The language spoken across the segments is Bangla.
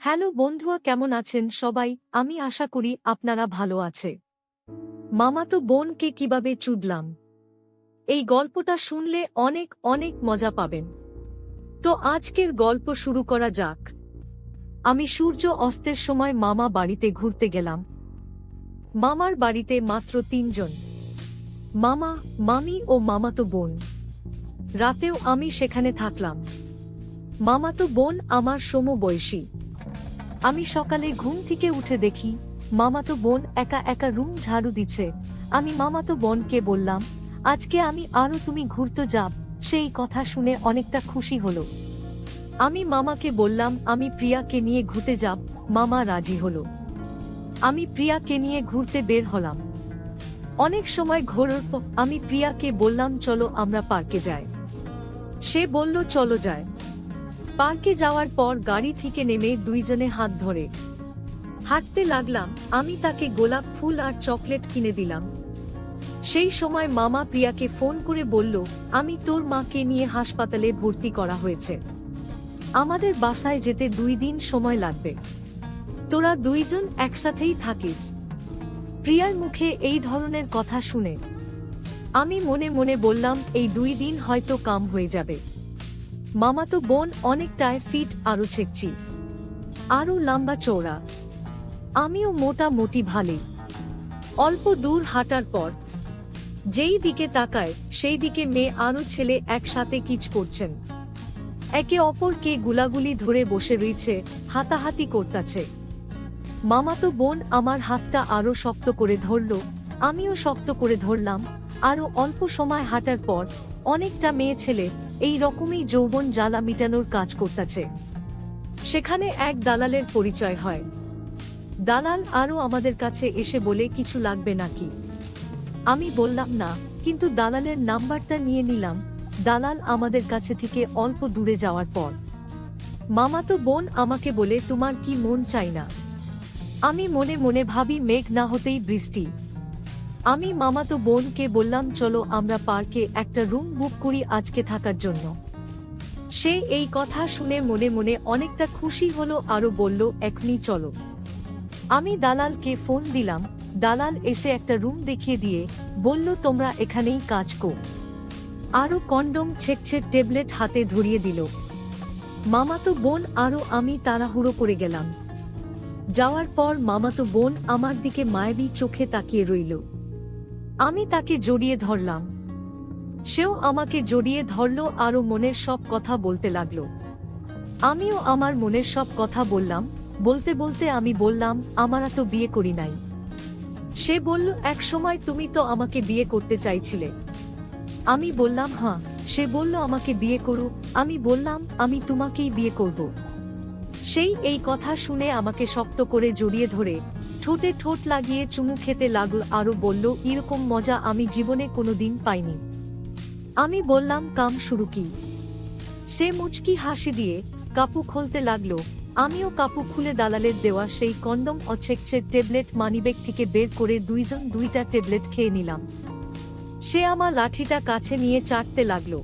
হ্যালো বন্ধুয়া, কেমন আছেন সবাই? আমি আশা করি আপনারা ভালো আছে। মামাতো বোনকে কীভাবে চুদলাম? এই গল্পটা শুনলে অনেক অনেক মজা পাবেন। তো আজকের গল্প শুরু করা যাক। আমি সূর্য অস্তের সময় মামা বাড়িতে ঘুরতে গেলাম। মামার বাড়িতে মাত্র তিনজন। মামা, মামি ও মামাতো বোন। রাতেও আমি সেখানে থাকলাম। মামাতো বোন, আমার সমবয়সী। আমি সকালে ঘুম থেকে উঠে দেখি, মামাতো বোন একা একা রুম ঝাড়ু দিচ্ছে। আমি মামাতো বোনকে বললাম, আজকে আমি আরও তুমি ঘুরতে যাব সেই কথা শুনে অনেকটা খুশি হলো। আমি মামাকে বললাম, আমি প্রিয়াকে নিয়ে ঘুরতে যাব মামা রাজি হলো। আমি প্রিয়াকে নিয়ে ঘুরতে বের হলাম। অনেক সময় ঘোরার আমি প্রিয়াকে বললাম, চলো আমরা পার্কে যাই। সে বলল, চলো যায় পার্কে যাওয়ার পর গাড়ি থেকে নেমে দুইজনে হাত ধরে। হাঁটতে লাগলাম, আমি তাকে গোলাপ ফুল আর চকলেট কিনে দিলাম। সেই সময় মামা প্রিয়াকে ফোন করে বলল, আমি তোর মাকে নিয়ে হাসপাতালে ভর্তি করা হয়েছে। আমাদের বাসায় যেতে দুই দিন সময় লাগবে। তোরা দুইজন একসাথেই থাকিস প্রিয়ার মুখে এই ধরনের কথা শুনে, আমি মনে মনে বললাম, এই দুই দিন হয়তো কাম হয়ে যাবে। মামাতো বোন অনেকটায় ফিট আরও ছেকছি। আরও লম্বা চৌড়া আমিও মোটামুটি ভালোই অল্প দূর হাঁটার পর, যেই দিকে তাকায়, সেই দিকে মেয়ে আরও ছেলে একসাথে কিচ করছেন। একে অপরকে গুলাগুলি ধরে বসে রয়েছে, হাতাহাতি করতাছে। মামাতো বোন আমার হাতটা আরও শক্ত করে ধরল, আমিও শক্ত করে ধরলাম, আরও অল্প সময় হাঁটার পর অনেকটা মেয়ে ছেলে এই রকমই যৌবন জ্বালা মিটানোর কাজ করতেছে। সেখানে এক দালালের পরিচয় হয়। দালাল আরও আমাদের কাছে এসে বলে, কিছু লাগবে নাকি? আমি বললাম, না। কিন্তু দালালের নাম্বারটা নিয়ে নিলাম। দালাল আমাদের কাছে থেকে অল্প দূরে যাওয়ার পর। মামাতো বোন আমাকে বলে, তোমার কি মন চাই না? আমি মনে মনে ভাবি, মেঘ না হতেই বৃষ্টি। আমি মামাতো বোনকে বললাম, চলো আমরা পার্কে একটা রুম বুক করি আজকে থাকার জন্য। সে এই কথা শুনে মনে মনে অনেকটা খুশি হলো আরও বলল, এখনই চলো। আমি দালালকে ফোন দিলাম। দালাল এসে একটা রুম দেখিয়ে দিয়ে বলল, তোমরা এখানেই কাজ কর। আরও কন্ডম ছেকছে ট্যাবলেট হাতে ধরিয়ে দিল। মামাতো বোন আরও আমি তাড়াহুড়ো করে গেলাম। যাওয়ার পর মামাতো বোন আমার দিকে মায়াবী চোখে তাকিয়ে রইল। আমি তাকে জড়িয়ে ধরলাম। সেও আমাকে জড়িয়ে ধরল আরও মনের সব কথা বলতে লাগল। আমিও আমার মনের সব কথা বললাম, বলতে বলতে আমি বললাম, আমারা তো বিয়ে করি নাই। সে বলল, এক সময় তুমি তো আমাকে বিয়ে করতে চাইছিলে। আমি বললাম হ্যাঁ সে বলল, আমাকে বিয়ে করো। আমি বললাম, আমি তোমাকেই বিয়ে করব। সেই এই কথা শুনে আমাকে শক্ত করে জড়িয়ে ধরে ঠোঁটে ঠোঁট লাগিয়ে চুমু খেতে লাগল আরও বলল, এরকম মজা আমি জীবনে কোনোদিন পাইনি। আমি বললাম, কাম শুরু কি? সে মুচকি হাসি দিয়ে কাপু খুলতে লাগল। আমিও কাপু খুলে দালালের দেওয়া সেই কন্ডম অছেকছে ট্যাবলেট মানিব্যাগ থেকে বের করে দুইজন দুইটা ট্যাবলেট খেয়ে নিলাম। সে আমার লাঠিটা কাছে নিয়ে চাটতে লাগল।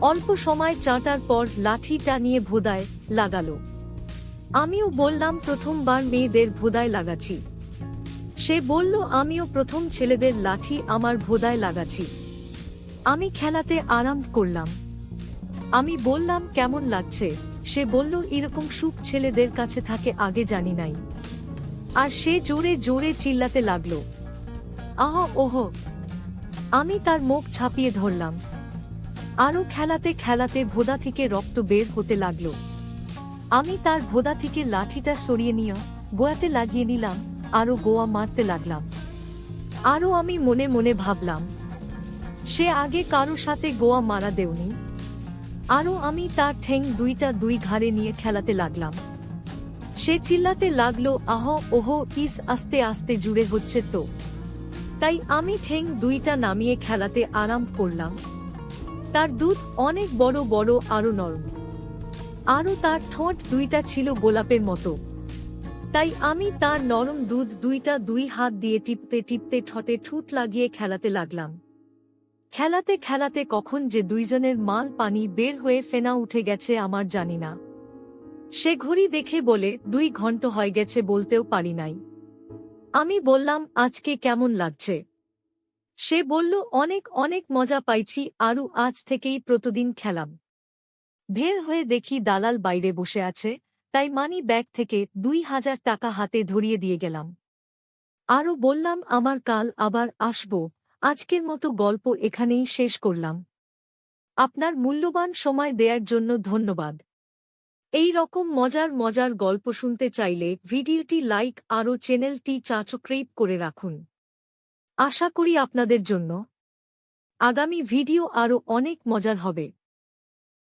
অল্প সময় চাটার পর লাঠিটা নিয়ে ভোদায় লাগালো। আমিও বললাম, প্রথমবার মেয়েদের ভোদায় লাগাচ্ছি। সে বলল, আমিও প্রথম ছেলেদের লাঠি আমার ভোদায় লাগাচ্ছি। আমি খেলাতে আরাম করলাম। আমি বললাম, কেমন লাগছে? সে বলল, এরকম সুখ ছেলেদের কাছে থাকে, আগে জানি নাই। আর সে জোরে জোরে চিল্লাতে লাগল। আহ, ওহ! আমি তার মুখ ছাপিয়ে ধরলাম। আরও খেলাতে খেলাতে ভোদা থেকে রক্ত বের হতে লাগল। আমি তার ভোদা থেকে লাঠিটা সরিয়ে নিয়ে গোয়াতে লাগিয়ে নিলাম আরও গোয়া মারতে লাগলাম। আরও আমি মনে মনে ভাবলাম, সে আগে কারও সাথে গোয়া মারা দেওনি। আরও আমি তার ঠেং দুইটা দুই ঘাড়ে নিয়ে খেলাতে লাগলাম। সে চিল্লাতে লাগল, আহ, ওহ, ইস, আস্তে আস্তে জুড়ে হচ্ছে তো। তাই আমি ঠেং দুইটা নামিয়ে খেলাতে আরাম করলাম। তার দুধ অনেক বড় বড়, আরও নরম। আরও তার ঠোঁট দুইটা ছিল গোলাপের মতো। তাই আমি তার নরম দুধ দুইটা দুই হাত দিয়ে টিপতে টিপতে ঠটে ঠুট লাগিয়ে খেলাতে লাগলাম। খেলাতে খেলাতে কখন যে দুইজনের মাল পানি বের হয়ে ফেনা উঠে গেছে আমার জানি না। সে ঘড়ি দেখে বলে, দুই ঘণ্টা হয়ে গেছে বলতেও পারি নাই। আমি বললাম, আজকে কেমন লাগছে? সে বলল, অনেক অনেক মজা পাইছি, আরও আজ থেকেই প্রতিদিন খেলাম। ভের হয়ে দেখি দালাল বাইরে বসে আছে, তাই মানি ব্যাগ থেকে দুই হাজার টাকা হাতে ধরিয়ে দিয়ে গেলাম। আরও বললাম, আমার কাল আবার আসব, আজকের মতো গল্প এখানেই শেষ করলাম। আপনার মূল্যবান সময় দেয়ার জন্য ধন্যবাদ। এই রকম মজার মজার গল্প শুনতে চাইলে ভিডিওটি লাইক আরও চ্যানেলটি চাচক্রেপ করে রাখুন। আশা করি আপনাদের জন্য আগামী ভিডিও আরও অনেক মজার হবে।